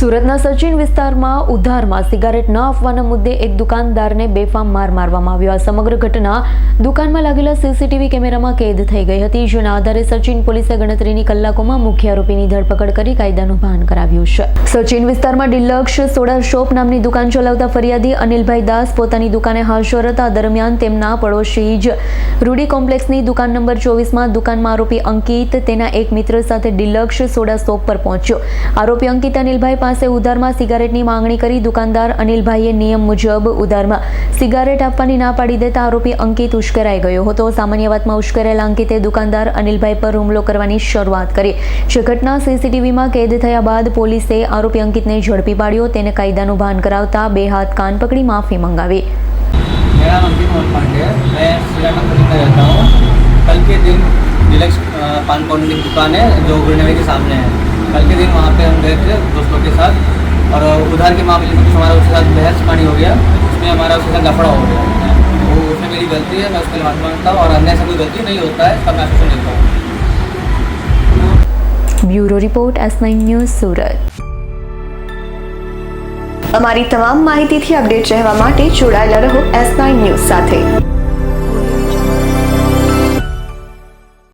સુરતના સચિન વિસ્તારમાં ઉધારમાં સિગારેટ ન આપવાના મુદ્દે એક દુકાનદારને બેફામ માર મારવામાં આવ્યો. આ સમગ્ર ઘટના દુકાનમાં લાગેલા સીસીટીવી કેમેરામાં કેદ થઈ ગઈ હતી, જેના આધારે સચિન પોલીસે ગણતરીની કલાકોમાં મુખ્ય આરોપીની ધરપકડ કરી કાયદાનું ભાન કરાવ્યું છે. સચિન વિસ્તારમાં ડિલક્ષ સોડા શોપ નામની દુકાન ચલાવતા ફરિયાદી અનિલભાઈ દાસ પોતાની દુકાને હાજર હતા દરમિયાન તેમના પડોશી જ રૂડી કોમ્પ્લેક્સની દુકાન નંબર ચોવીસમાં દુકાનમાં આરોપી અંકિત તેના એક મિત્ર સાથે ડિલક્ષ સોડા શોપ પર પહોંચ્યો. આરોપી અંકિત અનિલભાઈ પાસે ઉધારમાં સિગારેટની માંગણી કરી દુકાનદાર અનિલભાઈએ નિયમ મુજબ ઉધારમાં સિગારેટ આપવાની ના પાડી દેતા આરોપી અંકિત ઉશ્કેરાઈ ગયો હતો સામાન્ય વાતમાં ઉશ્કેરાયેલા અંકિતે દુકાનદાર અનિલભાઈ પર હુમલો કરવાની શરૂઆત કરી જે ઘટના સીસીટીવીમાં કેદ થયા બાદ પોલીસે આરોપી અંકિતને ઝડપી પાડ્યો તેને કાયદાનું ભાન કરાવતા બે હાથ કાન પકડી માફી મંગાવી मेरा नाम अंकित मोहन पांडे है मैं सिराना कॉलोनी में रहता हूँ कल के दिन डिलक्स अ, पान कॉलोनी की दुकान है जो गुरनवे के सामने है कल के दिन वहाँ पे हम गए थे दोस्तों के साथ और उधार के मामले में कुछ हमारा उसके साथ बहस पानी हो गया उसमें हमारा उसके साथ लफड़ा हो गया वो उसमें मेरी गलती है मैं उसके लिए माफी मांगता हूँ और अन्य से कोई गलती नहीं होता है इसका मैं आश्वासन लेता हूँ bureau report S nine news Surat અમારી તમામ માહિતીથી અપડેટ રહેવા માટે જોડાયેલા રહો એસ નાઇન ન્યૂઝ સાથે